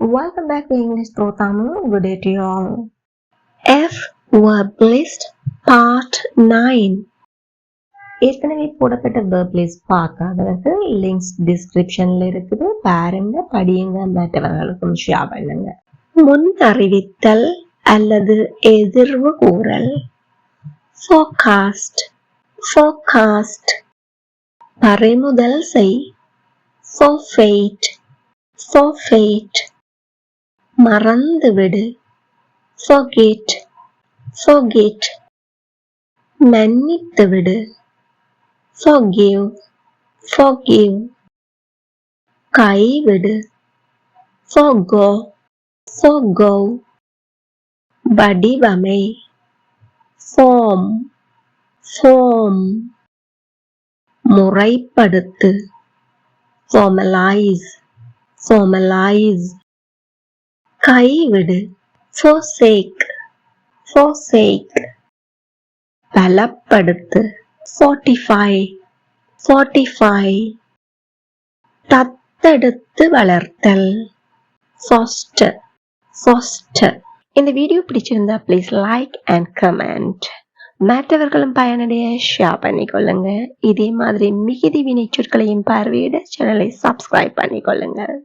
Welcome back to English Pro Tamil. Good day to you all. F verb list part 9. ஏற்கனவே போடப்பட்ட verb list பார்க்காதவர்கள் links டிஸ்கிரிப்ஷன்ல இருக்குது பாருங்க படியுங்க மற்றவர்களுக்கும் ஷேர் பண்ணுங்க முன் அறிவித்தல் அல்லது எதிர்வு கூறல் forecast forecast பறிமுதல் செய் forfeit forfeit மறந்துவிடு forget forget மன்னித்துவிடு forgive forgive கைவிடு forgo forgo வடிவமை form form முறைப்படுத்து formalize formalize கைவிடு. ஃபோசேக் ஃபோசேக் பலப்படுத்து. ஃபோர்ட்டிஃபை ஃபோர்ட்டிஃபை தத்தெடுத்து வளர்த்தல். ஃபாஸ்டர் ஃபாஸ்டர் இந்த வீடியோ பிடிச்சிருந்தா ப்ளீஸ் லைக் அண்ட் கமெண்ட் மற்றவர்களும் பயனடைய ஷேர் பண்ணிக்கொள்ளுங்க. இதே மாதிரி மிகுதி வினைச்சொற்களையும் பார்வையிட சேனலை சப்ஸ்கிரைப் பண்ணிக்கொள்ளுங்கள்